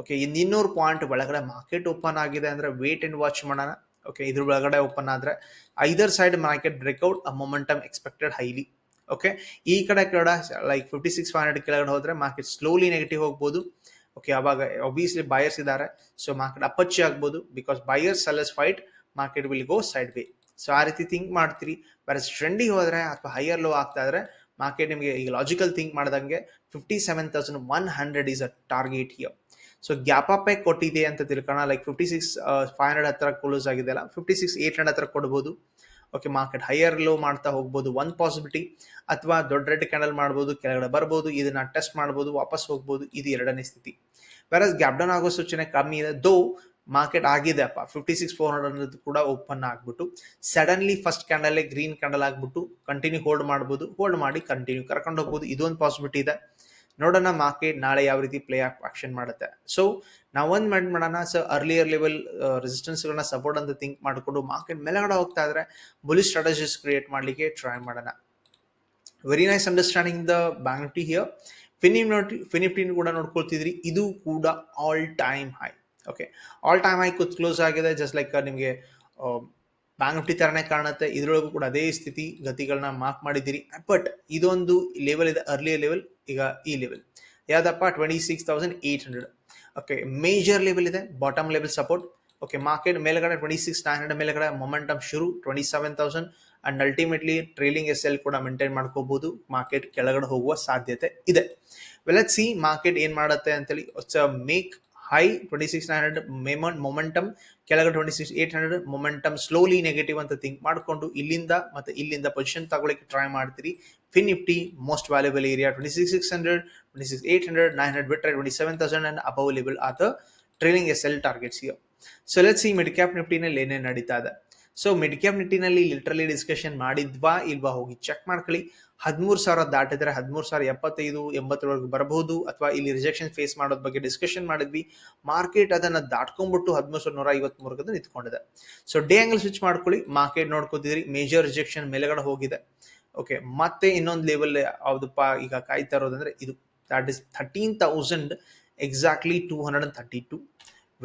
okay ಇನ್ನು ಇನ್ನೂರು ಪಾಯಿಂಟ್ ಒಳಗಡೆ ಮಾರ್ಕೆಟ್ ಓಪನ್ ಆಗಿದೆ ಅಂದರೆ ವೇಟ್ ಆ್ಯಂಡ್ ವಾಚ್ ಮಾಡೋಣ. ಓಕೆ ಇದ್ರ ಒಳಗಡೆ ಓಪನ್ ಆದರೆ either side market breakout momentum expected highly okay ಈ ಕಡೆ ಕಡೆ like fifty six five hundred ಕೆಳಗಡೆ ಹೋದರೆ ಮಾರ್ಕೆಟ್ ಸ್ಲೋಲಿ ನೆಗೆಟಿವ್ ಹೋಗ್ಬೋದು. ಓಕೆ ಅವಾಗ ಒಬ್ವಿಯಸ್ಲಿ ಬಯರ್ಸ್ ಇದ್ದಾರೆ ಸೊ ಮಾರ್ಕೆಟ್ ಅಪ್ಪಚ್ಚಿ ಆಗ್ಬೋದು because buyers sellers fight market will go side way so ಆ ರೀತಿ ಥಿಂಕ್ ಮಾಡ್ತೀರಿ. ಬರೀ ಟ್ರೆಂಡಿಗೆ ಹೋದರೆ ಅಥವಾ ಹೈಯರ್ ಲೋ ಆಗ್ತಾ ಇದ್ರೆ ಮಾರ್ಕೆಟ್ ನಿಮಗೆ ಈಗ ಲಾಜಿಕಲ್ ಥಿಂಕ್ ಮಾಡ್ದಂಗೆ fifty seven thousand one hundred is a target here so gap up ಕೊಟ್ಟಿದೆ ಅಂತ ತಿಳ್ಕೋಣ like fifty six five hundred ಹತ್ರ ಕ್ಲೋಸ್ ಆಗಿದೆ ಅಲ್ಲ. ಫಿಫ್ಟಿ ಸಿಕ್ಸ್ ಏಟ್ ಹಂಡ್ರೆಡ್ ಹತ್ರ ಕೊಡ್ಬೋದು. ಓಕೆ ಮಾರ್ಕೆಟ್ ಹೈಯರ್ ಲೋ ಮಾಡ್ತಾ ಹೋಗ್ಬೋದು. ಒನ್ ಪಾಸಿಬಿಲಿಟಿ ಅಥವಾ ದೊಡ್ಡ ರೆಡ್ ಕ್ಯಾಂಡಲ್ ಮಾಡ್ಬೋದು, ಕೆಳಗಡೆ ಬರ್ಬೋದು. ಇದನ್ನ ಟೆಸ್ಟ್ ಮಾಡ್ಬೋದು, ವಾಪಸ್ ಹೋಗ್ಬೋದು. ಇದು ಎರಡನೇ ಸ್ಥಿತಿ. ವೆರಸ್ ಗ್ಯಾಪ್ ಡೌನ್ ಆಗೋ ಸೂಚನೆ ಕಮ್ಮಿ ಇದೆ. ದೋ ಮಾರ್ಕೆಟ್ ಆಗಿದೆ ಅಪ್ಪ. ಫಿಫ್ಟಿ ಸಿಕ್ಸ್ ಫೋರ್ ಹಂಡ್ರೆಡ್ ಕೂಡ ಓಪನ್ ಆಗ್ಬಿಟ್ಟು suddenly first candle green candle ಆಗ್ಬಿಟ್ಟು ಕಂಟಿನ್ಯೂ ಹೋಲ್ಡ್ ಮಾಡ್ಬೋದು. ಹೋಲ್ಡ್ ಮಾಡಿ ಕಂಟಿನ್ಯೂ ಕರ್ಕೊಂಡು ಹೋಗ್ಬೋದು. ಇದೊಂದು ಪಾಸಿಬಿಲಿಟಿ ಇದೆ. ನೋಡೋಣ ಮಾರ್ಕೆಟ್ ನಾಳೆ ಯಾವ ರೀತಿ ಪ್ಲೇ ಆಕ್ಷನ್ ಮಾಡುತ್ತೆ. ಸೊ ನಾವೊಂದು ಮೆಂಟ್ ಮಾಡೋಣ. ಸೊ ಅರ್ಲಿಯರ್ ಲೆವೆಲ್ ರೆಸಿಸ್ಟೆನ್ಸ್ಗಳನ್ನ ಸಪೋರ್ಟ್ ಅಂತ ಥಿಂಕ್ ಮಾಡಿಕೊಂಡು ಮಾರ್ಕೆಟ್ ಮೇಲೆಗಡೆ ಹೋಗ್ತಾ ಇದ್ರೆ ಬುಲಿ ಸ್ಟ್ರಾಟಜಿಸ್ ಕ್ರಿಯೇಟ್ ಮಾಡಲಿಕ್ಕೆ ಟ್ರೈ ಮಾಡೋಣ. Very nice understanding the bank Nifty here ಫಿನಿಮ್ ನೋಟಿ ಫಿನಿಫ್ಟಿನ್ ಕೂಡ ನೋಡ್ಕೊಳ್ತಿದ್ರಿ. ಇದು ಕೂಡ all time high okay all time high ಕೂತ್ ಕ್ಲೋಸ್ ಆಗಿದೆ. ಜಸ್ಟ್ ಲೈಕ್ ನಿಮಗೆ ಬ್ಯಾಂಕ್ ನಿಫ್ಟಿ ತರನೇ ಕಾಣುತ್ತೆ. ಇದರೊಳಗೂ ಕೂಡ ಅದೇ ಸ್ಥಿತಿ ಗತಿಗಳನ್ನ ಮಾರ್ಕ್ ಮಾಡಿದ್ದೀರಿ. ಬಟ್ ಇದೊಂದು ಲೆವೆಲ್ ಇದೆ. ಅರ್ಲಿ ಲೆವೆಲ್ ಈಗ ಈ ಲೆವೆಲ್ ಯಾವ್ದಪ್ಪ? Twenty six thousand eight hundred okay major level ಇದೆ. Bottom level support okay market ಮೇಲ್ಗಡೆ ಟ್ವೆಂಟಿ ಸಿಕ್ಸ್ ನೈನ್ ಹಂಡ್ರೆಡ್ ಮೇಲ್ಗಡೆ ಮೊಮೆಂಟಮ್ ಶುರು twenty seven thousand and ultimately trailing S L ಕೂಡ ಮೇಂಟೈನ್ ಮಾಡ್ಕೋಬಹುದು ಮಾರ್ಕೆಟ್ ಕೆಳಗಡೆ ಹೋಗುವ ಸಾಧ್ಯತೆ ಇದೆ. ವೆಲ್ ಸಿ ಮಾರ್ಕೆಟ್ ಏನ್ ಮಾಡುತ್ತೆ ಅಂತೇಳಿ. Make high twenty six nine hundred Memon momentum ಕೆಳಗಡೆ twenty six eight hundred momentum slowly negative ಅಂತ ಥಿಂಕ್ ಮಾಡಿಕೊಂಡು ಇಲ್ಲಿಂದ ಮತ್ತೆ ಇಲ್ಲಿಂದ ಪೊಸಿಷನ್ ತಗೊಳ್ಳಿಕ್ಕೆ ಟ್ರೈ ಮಾಡ್ತೀರಿ. FinNifty most valuable area twenty six six hundred twenty six eight hundred nine hundred ಬಿಟ್ಟರೆ twenty seven thousand and above level ಆದ trailing S L targets here so let see mid cap ನಿಫ್ಟಿನಲ್ಲಿ ಏನೇನು ನಡೀತಾ ಇದೆ. So mid cap ನಿಟ್ಟಿನಲ್ಲಿ literally discussion ಮಾಡಿದ್ವಾ ಇಲ್ವಾ ಹೋಗಿ check ಮಾಡ್ಕೊಳ್ಳಿ. ಹದಿಮೂರು ಸಾವಿರ ದಾಟಿದ್ರೆ ಹದಿಮೂರು ಸಾವಿರ ಎಪ್ಪತ್ತೈದು ಎಂಬತ್ತರವರೆಗೂ ಬರಬಹುದು. ಅಥವಾ ಇಲ್ಲಿ ರಿಜೆಕ್ಷನ್ ಫೇಸ್ ಮಾಡೋದ್ ಬಗ್ಗೆ ಡಿಸ್ಕಷನ್ ಮಾಡಿದ್ವಿ. ಮಾರ್ಕೆಟ್ ಅದನ್ನ ದಾಟ್ಕೊಂಡ್ಬಿಟ್ಟು ಹದಿಮೂರು ಸಾವಿರ ನೂರ ಐವತ್ಮೂರಕ್ಕೆ ನಿಂತ್ಕೊಂಡಿದೆ. ಸೊ ಡೇ ಆಂಗಲ್ ಸ್ವಿಚ್ ಮಾಡ್ಕೊಳ್ಳಿ. ಮಾರ್ಕೆಟ್ ನೋಡ್ಕೋತಿದ್ರಿ ಮೇಜರ್ ರಿಜೆಕ್ಷನ್ ಮೇಲೆಗಡೆ ಹೋಗಿದೆ. ಓಕೆ ಮತ್ತೆ ಇನ್ನೊಂದು ಲೆವೆಲ್ ಯಾವ್ದಪ್ಪ ಈಗ ಕಾಯ್ತಾ ಇರೋದಂದ್ರೆ ಇದು. That is thirteen thousand exactly two hundred and thirty two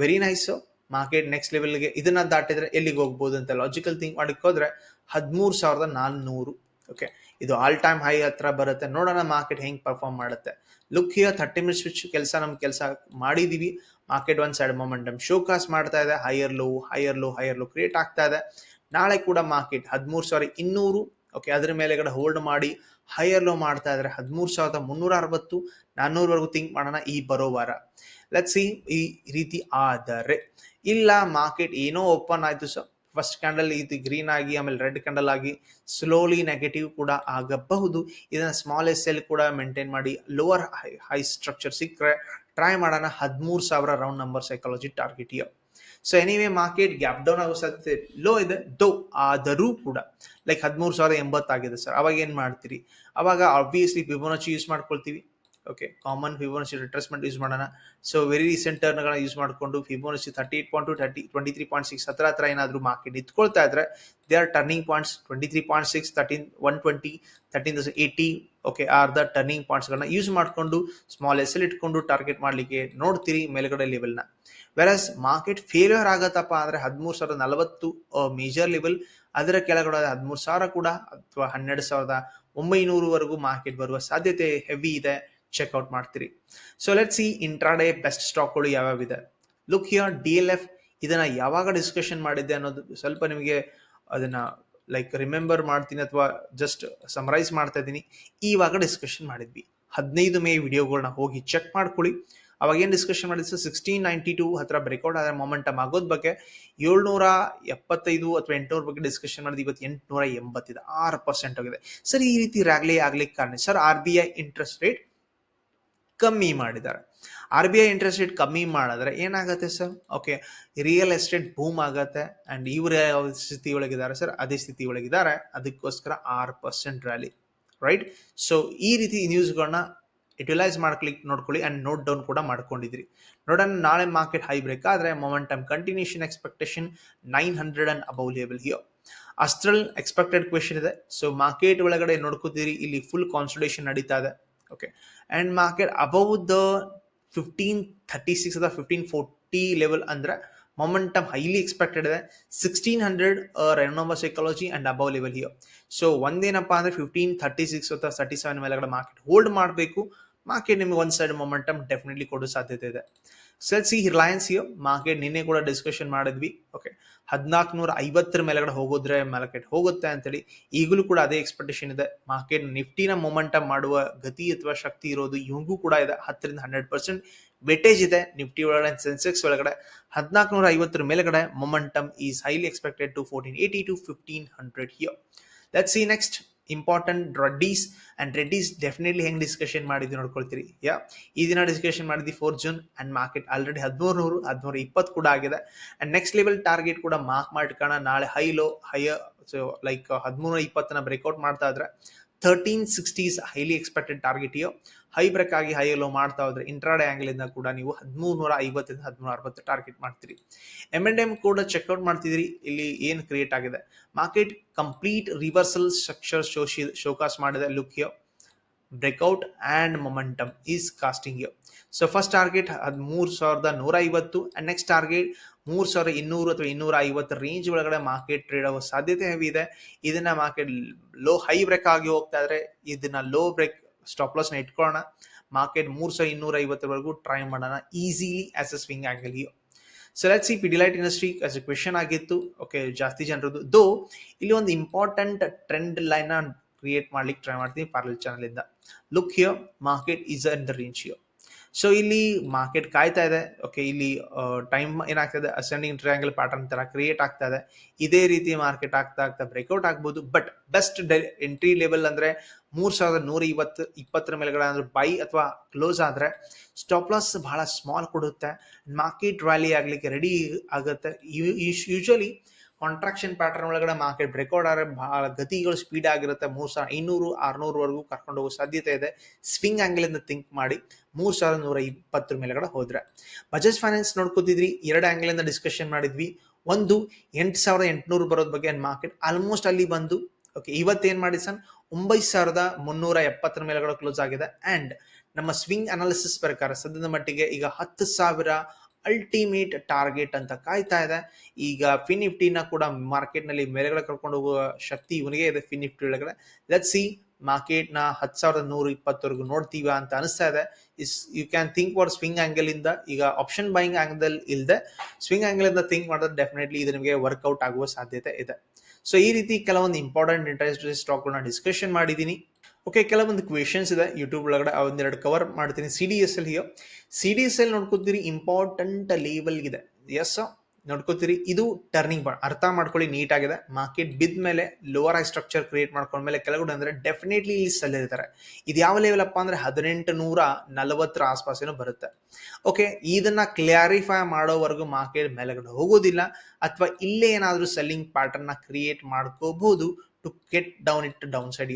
very nice market next ಲೆವೆಲ್ಗೆ ಇದನ್ನ ದಾಟಿದ್ರೆ ಎಲ್ಲಿಗೆ ಹೋಗ್ಬೋದು ಅಂತ ಲಾಜಿಕಲ್ ಥಿಂಕ್ ಮಾಡಕ್ಕೆ ಹೋದ್ರೆ ಹದಿಮೂರು ಸಾವಿರದ ನಾನ್ನೂರು. ಓಕೆ ಇದು ಆಲ್ ಟೈಮ್ ಹೈ ಹತ್ರ ಬರುತ್ತೆ. ನೋಡೋಣ ಮಾರ್ಕೆಟ್ ಹೆಂಗ್ ಪರ್ಫಾರ್ಮ್ ಮಾಡುತ್ತೆ. Look here thirty minutes switch ಕೆಲಸ, ನಮ್ ಕೆಲಸ ಮಾಡಿದೀವಿ. Market one side momentum showcase ಮಾಡ್ತಾ ಇದೆ. Higher low higher low higher low create ಆಗ್ತಾ ಇದೆ. ನಾಳೆ ಕೂಡ ಮಾರ್ಕೆಟ್ ಹದಿಮೂರು ಸಾವಿರ ಇನ್ನೂರು. ಓಕೆ ಅದ್ರ ಮೇಲೆಗಡೆ ಹೋಲ್ಡ್ ಮಾಡಿ ಹೈಯರ್ ಲೋ ಮಾಡ್ತಾ ಇದ್ರೆ. ಹದಿಮೂರು ಸಾವಿರದ ಮುನ್ನೂರ ಅರವತ್ತು, ನಾನ್ನೂರವರೆಗೂ ತಿಂಕ್ ಮಾಡೋಣ ಈ ಬರೋ ವಾರ. ಲೆಟ್ ಸಿ ಈ ರೀತಿ ಆದರೆ. ಇಲ್ಲ ಮಾರ್ಕೆಟ್ ಏನೋ ಓಪನ್ ಆಯ್ತು ಸೊ ಫಸ್ಟ್ ಕ್ಯಾಂಡಲ್ ಇದು ಗ್ರೀನ್ ಆಗಿ, ಆಮೇಲೆ ರೆಡ್ ಕ್ಯಾಂಡಲ್ ಆಗಿ ಸ್ಲೋಲಿ ನೆಗೆಟಿವ್ ಕೂಡ ಆಗಬಹುದು. ಇದನ್ನ ಸ್ಮಾಲ್ ಎಸ್ ಎಲ್ ಕೂಡ ಮೇಂಟೈನ್ ಮಾಡಿ ಲೋವರ್ ಹೈ ಸ್ಟ್ರಕ್ಚರ್ ಸಿಕ್ಕರೆ ಟ್ರೈ ಮಾಡೋಣ ಹದಿಮೂರು ಸಾವಿರ round number psychology target here so anyway market gap down ಆಗೋ ಸಾಧ್ಯತೆ ಲೋ ಇದೆ ದೋ ಆದರೂ ಕೂಡ ಲೈಕ್ ಹದಿಮೂರು ಸಾವಿರ ಎಂಬತ್ತಾಗಿದೆ ಸರ್ ಅವಾಗ ಏನು ಮಾಡ್ತೀರಿ? ಅವಾಗ ಆಬ್ವಿಯಸ್ಲಿ ಫಿಬೋನಚಿ ಯೂಸ್ ಮಾಡ್ಕೊಳ್ತೀವಿ. Okay common Fibonacci retracement use ಮಾಡೋಣ. ಸೊ ವೆರಿ ರೀಸೆಂಟ್ ಟರ್ನ್ಗಳನ್ನ ಯೂಸ್ ಮಾಡಿಕೊಂಡು Fibonacci thirty eight point two thirty twenty three point six ಹತ್ರ ಹತ್ರ ಏನಾದರೂ ಮಾರ್ಕೆಟ್ ನಿಂತ್ಕೊಳ್ತಾ ಇದ್ರೆ they are turning points twenty three point six thirteen one twenty thirteen thousand eighty okay are the turning ಪಾಯಿಂಟ್ಸ್ಗಳನ್ನ use ಮಾಡಿಕೊಂಡು small S L ಇಟ್ಕೊಂಡು target ಮಾಡಲಿಕ್ಕೆ ನೋಡ್ತೀರಿ ಮೇಲ್ಗಡೆ ಲೆವೆಲ್ನ ವೆರಸ್ ಮಾರ್ಕೆಟ್ ಫೇಲ್ಯೂರ್ ಆಗತ್ತಪ್ಪ ಅಂದ್ರೆ ಹದಿಮೂರು ಸಾವಿರದ ನಲವತ್ತು ಮೇಜರ್ ಲೆವೆಲ್ ಅದರ ಕೆಳಗಡೆ ಹದಿಮೂರು ಸಾವಿರ ಕೂಡ ಅಥವಾ ಹನ್ನೆರಡು ಸಾವಿರದ ಒಂಬೈನೂರವರೆಗೂ ಮಾರ್ಕೆಟ್ ಬರುವ ಸಾಧ್ಯತೆ ಹೆವಿ ಇದೆ. ಚೆಕ್ಔಟ್ ಮಾಡ್ತೀರಿ. So let see intraday best ಸ್ಟಾಕ್ಗಳು ಯಾವ್ಯಾವಿದೆ. Look here D L F ಇದನ್ನ ಯಾವಾಗ ಡಿಸ್ಕಷನ್ ಮಾಡಿದ್ದೆ ಅನ್ನೋದು ಸ್ವಲ್ಪ ನಿಮಗೆ ಅದನ್ನ ಲೈಕ್ ರಿಮೆಂಬರ್ ಮಾಡ್ತೀನಿ ಅಥವಾ ಜಸ್ಟ್ ಸಮರೈಸ್ ಮಾಡ್ತಾ ಇದ್ದೀನಿ. ಈವಾಗ ಡಿಸ್ಕಷನ್ ಮಾಡಿದ್ವಿ. ಹದಿನೈದು ಮೇ ವಿಡಿಯೋಗಳನ್ನ ಹೋಗಿ ಚೆಕ್ ಮಾಡ್ಕೊಳ್ಳಿ. ಅವಾಗ ಏನು ಡಿಸ್ಕಷನ್ ಮಾಡಿದ್ರು ಸಿಕ್ಸ್ಟೀನ್ ನೈಂಟಿ ಟೂ ಹತ್ರ ಬ್ರೇಕ್ಔಟ್ ಆದ್ರೆ ಮೊಮೆಂಟಮ್ ಆಗೋದ್ ಬಗ್ಗೆ ಏಳ್ನೂರ ಎಪ್ಪತ್ತೈದು ಅಥವಾ ಎಂಟುನೂರ ಬಗ್ಗೆ ಡಿಸ್ಕಷನ್ ಮಾಡಿದ್ವಿ. ಇವತ್ತು ಎಂಟುನೂರ ಎಂಬತ್ತಿದೆ. ಆರು ಪರ್ಸೆಂಟ್ ಆಗಿದೆ. ಸರ್, ಈ ರೀತಿ ರಾಗ್ಲಿ ಆಗ್ಲಿಕ್ಕೆ ಕಾರಣ. Sir R B I interest rate ಕಮ್ಮಿ ಮಾಡಿದ್ದಾರೆ. R B I interest rate ಕಮ್ಮಿ ಮಾಡಿದ್ರೆ ಏನಾಗುತ್ತೆ sir? Okay real estate boom ಆಗತ್ತೆ ಅಂಡ್ ಇವರು ಯಾವ ಸ್ಥಿತಿ ಒಳಗಿದ್ದಾರೆ ಸರ್, ಅದೇ ಸ್ಥಿತಿ ಒಳಗಿದ್ದಾರೆ. ಅದಕ್ಕೋಸ್ಕರ ಆರು ಪರ್ಸೆಂಟ್ ರ್ಯಾಲಿ ರೈಟ್ ಸೊ ಈ ರೀತಿ ನ್ಯೂಸ್ಗಳನ್ನ ಯುಟಿಲೈಸ್ ಮಾಡ್ಕೊಳ್ಳಿ ನೋಡ್ಕೊಳ್ಳಿ ಅಂಡ್ ನೋಟ್ ಡೌನ್ ಕೂಡ ಮಾಡ್ಕೊಂಡಿದ್ರಿ. ನೋಡೋಣ, ನಾಳೆ ಮಾರ್ಕೆಟ್ ಹೈ ಬ್ರೇಕ್ ಆದ್ರೆ momentum continuation expectation nine hundred and above label here ಅಸ್ಟ್ರಲ್ ಎಕ್ಸ್ಪೆಕ್ಟೆಡ್ ಕ್ವೆಶನ್ ಇದೆ. ಸೊ ಮಾರ್ಕೆಟ್ ಒಳಗಡೆ ನೋಡ್ಕೋತೀರಿ, ಇಲ್ಲಿ ಫುಲ್ ಕಾನ್ಸಲ್ಟೇಷನ್ ನಡೀತಾ ಇದೆ. Okay and market above the fifteen thirty six ಅಥವಾ ಫಿಫ್ಟೀನ್ ಫೋರ್ಟಿ ಲೆವೆಲ್ ಅಂದ್ರೆ ಮೊಮೆಂಟಮ್ ಹೈಲಿ ಎಕ್ಸ್ಪೆಕ್ಟೆಡ್ ಇದೆ sixteen hundred ರೆನೋವಾ psychology and above level here so ಒಂದೇನಪ್ಪ ಅಂದ್ರೆ ಫಿಫ್ಟೀನ್ ಥರ್ಟಿ ಸಿಕ್ಸ್ ಅಥವಾ ತರ್ಟಿ ಸೆವೆನ್ ಮೇಲೆಗಡೆ ಮಾರ್ಕೆಟ್ ಹೋಲ್ಡ್ ಮಾಡಬೇಕು market ನಿಮಗೆ ಒಂದು ಸೈಡ್ ಮೊಮೆಂಟಮ್ ಡೆಫಿನೆಟ್ಲಿ ಕೊಡೋ ಸಾಧ್ಯತೆ ಇದೆ ಸೆಲ್ ಸಿ ರಿಲಯನ್ಸ್ ಇಯೋ ಮಾರ್ಕೆಟ್ ನಿನ್ನೆ ಕೂಡ ಡಿಸ್ಕಷನ್ ಮಾಡಿದ್ವಿ. ಓಕೆ ಹದಿನಾಲ್ಕು ನೂರ ಐವತ್ತರ ಮೇಲೆಗಡೆ ಹೋಗೋದ್ರೆ ಮಾರ್ಕೆಟ್ ಹೋಗುತ್ತೆ ಅಂತೇಳಿ ಈಗಲೂ ಕೂಡ ಅದೇ ಎಕ್ಸ್ಪೆಕ್ಟೇಷನ್ ಇದೆ. ಮಾರ್ಕೆಟ್ ನಿಫ್ಟಿನ ಮೊಮೆಂಟಮ್ ಮಾಡುವ ಗತಿ ಅಥವಾ ಶಕ್ತಿ ಇರೋದು ಇವಂಗೂ ಕೂಡ ಇದೆ. ಹತ್ತರಿಂದ ಹಂಡ್ರೆಡ್ ಪರ್ಸೆಂಟ್ ವೆಟೇಜ್ ಇದೆ ನಿಫ್ಟಿ ಒಳಗಡೆ ಸೆನ್ಸೆಕ್ಸ್ ಒಳಗಡೆ. ಹದಿನಾಲ್ಕು ನೂರ ಐವತ್ತರ ಮೇಲೆಗಡೆ momentum is highly expected to fourteen eighty to fifteen hundred here let see next important Reddy's and Reddy's definitely ಹೆಂಗ್ ಡಿಸ್ಕಷನ್ ಮಾಡಿದ್ವಿ ನೋಡ್ಕೊಳ್ತೀರಿ. ಯಾ ಈ ದಿನ ಡಿಸ್ಕಷನ್ ಮಾಡಿದ್ವಿ four June and market already ಹದಿಮೂರು ನೂರು ಹದಿಮೂರು ಇಪ್ಪತ್ತು ಕೂಡ ಆಗಿದೆ. ಅಂಡ್ ನೆಕ್ಸ್ಟ್ ಲೆವೆಲ್ ಟಾರ್ಗೆಟ್ ಕೂಡ ಮಾರ್ಕ್ ಮಾಡ್ಕೋಣ ನಾಳೆ high low higher so like ಹದಿಮೂರು ಇಪ್ಪತ್ತನ ಬ್ರೇಕ್ಔಟ್ ಮಾಡ್ತಾ ಇದ್ರೆ thirteen sixties highly expected target ಇಯೋ high break ಆಗಿ ಹೈ ಎಲ್ಲೋ ಮಾಡ್ತಾ ಹೋದ್ರೆ ಇಂಟ್ರಾಡೆ ಆಂಗಲ್ ಇಂದ ಕೂಡ ನೀವು ಹದಿಮೂರು ನೂರ ಐವತ್ತರಿಂದ ಹದಿಮೂರ ಅರವತ್ತು ಟಾರ್ಗೆಟ್ ಮಾಡ್ತೀರಿ. ಎಂ ಅಂಡ್ ಎಂ ಕೂಡ ಚೆಕ್ಔಟ್ ಮಾಡ್ತಿದ್ರಿ ಇಲ್ಲಿ ಏನು ಕ್ರಿಯೇಟ್ ಆಗಿದೆ? ಮಾರ್ಕೆಟ್ ಕಂಪ್ಲೀಟ್ ರಿವರ್ಸಲ್ ಸ್ಟ್ರಕ್ಚರ್ ಶೋಶಿ ಶೋಕಾಸ್ ಮಾಡಿದೆ look yo breakout and momentum is costing yo so first target ಹದಿಮೂರು ಸಾವಿರದ ನೂರ ಐವತ್ತು ಆ್ಯಂಡ್ ನೆಕ್ಸ್ಟ್ ಟಾರ್ಗೆಟ್ ಮೂರು ಸಾವಿರ ಇನ್ನೂರು ಅಥವಾ ಇನ್ನೂರ ಐವತ್ತು ರೇಂಜ್ ಒಳಗಡೆ ಮಾರ್ಕೆಟ್ ಟ್ರೇಡ್ ಆಗೋ ಸಾಧ್ಯತೆ ಇದೆ. ಇದನ್ನ ಮಾರ್ಕೆಟ್ ಲೋ ಹೈ ಬ್ರೇಕ್ ಆಗಿ ಹೋಗ್ತಾ ಇದ್ರೆ ಇದನ್ನ ಲೋ ಬ್ರೇಕ್ ಸ್ಟಾಪ್ ಲಾಸ್ನ ಇಟ್ಕೊಳ್ಳೋಣ ಮಾರ್ಕೆಟ್ ಮೂರ್ ಸಾವಿರ ಇನ್ನೂರ ಐವತ್ತರವರೆಗೂ ಟ್ರೈ ಮಾಡೋಣ. ಈಸಿಲಿ ಆಸ್ ಅ ಸ್ವಿಂಗ್ ಆಗಲಿ. So let see Pidilite industry as a question ಆಗಿತ್ತು. ಓಕೆ ಜಾಸ್ತಿ ಜನರದ್ದು. ದೋ ಇಲ್ಲಿ ಒಂದು ಇಂಪಾರ್ಟೆಂಟ್ ಟ್ರೆಂಡ್ ಲೈನ್ ಕ್ರಿಯೇಟ್ ಮಾಡ್ಲಿಕ್ಕೆ ಟ್ರೈ ಮಾಡ್ತೀನಿ ಪಾರ್ಲರ್ ಚಾನಲ್ ಇಂದ. Look here market is in the range here so ಇಲ್ಲಿ ಮಾರ್ಕೆಟ್ ಕಾಯ್ತಾ ಇದೆ. ಓಕೆ ಇಲ್ಲಿ ಟೈಮ್ ಏನಾಗ್ತದೆ? ಅಸೆಂಡಿಂಗ್ ಟ್ರಯಾಂಗಲ್ ಪ್ಯಾಟರ್ನ್ ತರ ಕ್ರಿಯೇಟ್ ಆಗ್ತಾ ಇದೆ. ಇದೇ ರೀತಿ ಮಾರ್ಕೆಟ್ ಆಗ್ತಾ ಆಗ್ತಾ ಬ್ರೇಕ್ಔಟ್ ಆಗ್ಬೋದು. ಬಟ್ ಬೆಸ್ಟ್ ಎಂಟ್ರಿ ಲೆವೆಲ್ ಅಂದ್ರೆ ಮೂರ್ ಸಾವಿರದ ನೂರ ಇವತ್ತು ಇಪ್ಪತ್ತರ ಮೇಲ್ಗಡೆ ಅಂದ್ರೆ ಬೈ ಅಥವಾ ಕ್ಲೋಸ್ ಆದ್ರೆ ಸ್ಟಾಪ್ ಲಾಸ್ ಬಹಳ ಸ್ಮಾಲ್ ಕೊಡುತ್ತೆ. ಮಾರ್ಕೆಟ್ ರ್ಯಾಲಿ ಆಗ್ಲಿಕ್ಕೆ ರೆಡಿ ಆಗುತ್ತೆ. ಯೂಶಲಿ ಕಾಂಟ್ರಾಕ್ಷನ್ ಪ್ಯಾಟರ್ನ್ ಒಳಗಡೆ ಮಾರ್ಕೆಟ್ ರೆಕಾರ್ಡ್ ಆದರೆ ಬಹಳ ಗತಿಗಳು ಸ್ಪೀಡ್ ಆಗಿರುತ್ತೆ. ಮೂರ್ ಸಾವಿರ ಐನೂರು, ಆರ್ನೂರವರೆಗೂ ಕರ್ಕೊಂಡು ಹೋಗೋ ಸಾಧ್ಯತೆ ಇದೆ. ಸ್ವಿಂಗ್ ಆಂಗಲ್ ಇಂದ ಥಿಂಕ್ ಮಾಡಿ ಮೂರು ಸಾವಿರದ ನೂರ ಇಪ್ಪತ್ತರ ಮೇಲೆಗಡೆ ಹೋದ್ರೆ. ಬಜಾಜ್ ಫೈನಾನ್ಸ್ ನೋಡ್ಕೋತಿದ್ರಿ, ಎರಡು ಆಂಗಲ್ ಇಂದ ಡಿಸ್ಕಷನ್ ಮಾಡಿದ್ವಿ. ಒಂದು ಎಂಟು ಸಾವಿರದ ಎಂಟುನೂರು ಬರೋದ್ ಬಗ್ಗೆ ಮಾರ್ಕೆಟ್ ಆಲ್ಮೋಸ್ಟ್ ಅಲ್ಲಿ ಬಂದು ಓಕೆ ಇವತ್ತೇನ್ ಮಾಡಿ ಸನ್ ಒಂಬೈದು ಸಾವಿರದ ಮುನ್ನೂರ ಎಪ್ಪತ್ತರ ಮೇಲೆಗಡೆ ಕ್ಲೋಸ್ ಆಗಿದೆ. ಅಂಡ್ ನಮ್ಮ ಸ್ವಿಂಗ್ ಅನಾಲಿಸಿಸ್ ಪ್ರಕಾರ ಸದ್ಯದ ಮಟ್ಟಿಗೆ ಈಗ ಹತ್ತು ಸಾವಿರ ಅಲ್ಟಿಮೇಟ್ ಟಾರ್ಗೆಟ್ ಅಂತ ಕಾಯ್ತಾ ಇದೆ. ಈಗ ಫಿನ್ ಇಫ್ಟಿನ ಕೂಡ ಮಾರ್ಕೆಟ್ನಲ್ಲಿ ಮೇಲೆಗಡೆ ಕರ್ಕೊಂಡು ಹೋಗುವ ಶಕ್ತಿ ಇವನಿಗೆ ಇದೆ ಫಿನ್ ಇಫ್ಟಿ ಒಳಗಡೆ. ಲೆಟ್ ಸಿ ಮಾರ್ಕೆಟ್ನ ಹತ್ತು ಸಾವಿರದ ನೂರ ಇಪ್ಪತ್ತವರೆಗೂ ನೋಡ್ತೀವ ಅಂತ ಅನಿಸ್ತಾ ಇದೆ. Is you can think for swing angle ಇಂದ, ಈಗ ಆಪ್ಷನ್ ಬೈಯಿಂಗ್ ಆಂಗಲ್ ಇಲ್ಲದೆ ಸ್ವಿಂಗ್ ಆಂಗಲ್ ಇಂದ ಥಿಂಕ್ ಮಾಡಿದ್ರೆ ಡೆಫಿನೆಟ್ಲಿ ಇದು ನಿಮಗೆ ವರ್ಕೌಟ್ ಆಗುವ ಸಾಧ್ಯತೆ ಇದೆ. ಸೊ ಈ ರೀತಿ ಕೆಲವೊಂದು ಇಂಪಾರ್ಟೆಂಟ್ ಇಂಟ್ರೆಸ್ಟ್ ಸ್ಟಾಕ್ಗಳನ್ನ ಡಿಸ್ಕಷನ್ ಮಾಡಿದ್ದೀನಿ. ಓಕೆ ಕೆಲವೊಂದು ಕ್ವೆಶನ್ಸ್ ಇದೆ. ಯೂಟ್ಯೂಬ್ ಒಳಗಡೆ ಒಂದೆರಡು ಕವರ್ ಮಾಡ್ತೀನಿ. C D S L here. C D S L ನೋಡ್ಕೋತೀರಿ important ಲೇಬಲ್ ಇದೆ. ಎಸ್ ನೋಡ್ಕೋತೀರಿ, ಇದು ಟರ್ನಿಂಗ್ ಪಾಯಿಂಟ್ ಅರ್ಥ ಮಾಡ್ಕೊಳ್ಳಿ ನೀಟ್ ಆಗಿದೆ ಮಾರ್ಕೆಟ್ ಬಿದ್ದ ಮೇಲೆ ಲೋವರ್ ಐ ಸ್ಟ್ರಕ್ಚರ್ ಕ್ರಿಯೇಟ್ ಮಾಡ್ಕೊಂಡ್ಮೇಲೆ ಕೆಳಗಡೆ ಅಂದ್ರೆ ಡೆಫಿನೆಟ್ಲಿ ಇಲ್ಲಿ ಸಲ್ಲಿರ್ತಾರೆ ಇದು ಯಾವ ಲೆವೆಲ್ ಅಪ್ಪ ಅಂದ್ರೆ ಹದಿನೆಂಟು ನೂರ ನಲವತ್ತರ ಆಸ್ಪಾಸೇನೋ ಬರುತ್ತೆ. ಓಕೆ ಇದನ್ನ ಕ್ಲಾರಿಫೈ ಮಾಡೋವರೆಗೂ ಮಾರ್ಕೆಟ್ ಮೇಲೆಗಡೆ ಹೋಗೋದಿಲ್ಲ. ಅಥವಾ ಇಲ್ಲೇ ಏನಾದರೂ ಸೆಲ್ಲಿಂಗ್ ಪ್ಯಾಟರ್ನ್ ಕ್ರಿಯೇಟ್ ಮಾಡ್ಕೋಬಹುದು to get down it downside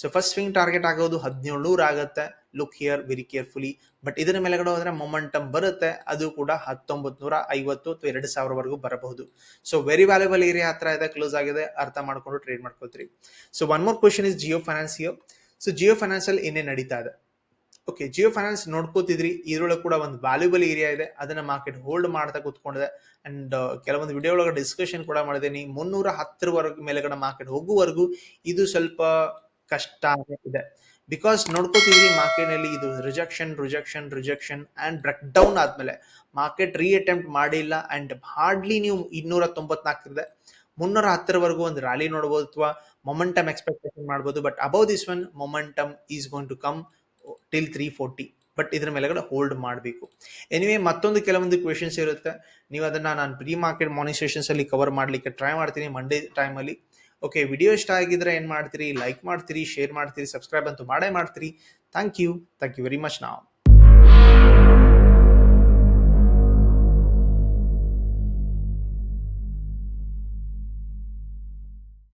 so first swing target ಆಗೋದು ಹದಿನೇಳು ನೂರು ಆಗುತ್ತೆ. Look here very carefully but ಇದರ ಮೇಲೆಗಡೆ ಹೋದ್ರೆ ಮೊಮೆಂಟಮ್ ಬರುತ್ತೆ. ಅದು ಕೂಡ ಹತ್ತೊಂಬತ್ ನೂರ ಐವತ್ತು ಅಥವಾ ಎರಡು ಸಾವಿರವರೆಗೂ ಬರಬಹುದು. ಸೊ ವೆರಿ ವ್ಯಾಲ್ಯೂಬಲ್ ಏರಿಯಾ ಹತ್ರ ಇದೆ ಕ್ಲೋಸ್ ಆಗಿದೆ, ಅರ್ಥ ಮಾಡ್ಕೊಂಡು ಟ್ರೇಡ್ ಮಾಡ್ಕೋತೀರಿ so one more question is Jio Finance ಇಯೋ so Jio Finance ಅಲ್ಲಿ ಏನೇ ನಡೀತಾ ಇದೆ? ಓಕೆ ಜಿಯೋ ಫೈನಾನ್ಸ್ ನೋಡ್ಕೋತಿದ್ರಿ. ಇದ್ರೊಳಗೆ ಕೂಡ ಒಂದು ವ್ಯಾಲ್ಯೂಬಲ್ ಏರಿಯಾ ಇದೆ. ಅದನ್ನ ಮಾರ್ಕೆಟ್ ಹೋಲ್ಡ್ ಮಾಡ್ತಾ ಕುತ್ಕೊಂಡಿದೆ. ಅಂಡ್ ಕೆಲವೊಂದು ವಿಡಿಯೋ ಒಳಗೆ ಡಿಸ್ಕಷನ್ ಕೂಡ ಮಾಡಿದ್ದೀನಿ. ಮುನ್ನೂರ ಹತ್ತರವರೆಗೂ ಮೇಲೆಗಡೆ ಮಾರ್ಕೆಟ್ ಹೋಗುವವರೆಗೂ ಇದು ಸ್ವಲ್ಪ ಕಷ್ಟ ಇದೆ ಬಿಕಾಸ್ ನೋಡ್ಕೋತಿದ್ರಿ ಮಾರ್ಕೆಟ್ನಲ್ಲಿ ಇದು rejection rejection rejection and break down ಆದ್ಮೇಲೆ ಮಾರ್ಕೆಟ್ ರೀ ಅಟೆಂಪ್ಟ್ ಮಾಡಿಲ್ಲ ಅಂಡ್ ಹಾರ್ಡ್ಲಿ ನೀವು ಇನ್ನೂರ ತೊಂಬತ್ನಾಲ್ಕರಿದೆ ಮುನ್ನೂರ ಹತ್ತರವರೆಗೂ ಒಂದು ರ್ಯಾಲಿ ನೋಡಬಹುದು ಅಥವಾ ಮೊಮೆಂಟಮ್ ಎಕ್ಸ್ಪೆಕ್ಟೇಷನ್ ಮಾಡಬಹುದು but above this one momentum is going to come till three forty but ಇದ್ರ ಮೇಲೆಗಡೆ ಹೋಲ್ಡ್ ಮಾಡಬೇಕು. ಎನಿವೇ ಮತ್ತೊಂದು ಕೆಲವೊಂದು ಕ್ವೆಶನ್ಸ್ ಇರುತ್ತೆ. ನೀವು ಅದನ್ನ ನಾನು ಪ್ರೀ ಮಾರ್ಕೆಟ್ ಮಾನಿಸ್ಟ್ರೇಷನ್ಸ್ ಅಲ್ಲಿ ಕವರ್ ಮಾಡ್ಲಿಕ್ಕೆ ಟ್ರೈ ಮಾಡ್ತೀನಿ ಮಂಡೇ ಟೈಮಲ್ಲಿ ಓಕೆ ವಿಡಿಯೋ ಇಷ್ಟ ಆಗಿದ್ರೆ ಏನು ಮಾಡ್ತೀರಿ? ಲೈಕ್ ಮಾಡ್ತೀರಿ ಶೇರ್ ಮಾಡ್ತೀರಿ ಸಬ್ಸ್ಕ್ರೈಬ್ ಅಂತೂ ಮಾಡೇ ಮಾಡ್ತೀರಿ. Thank you thank you very much ನಾವು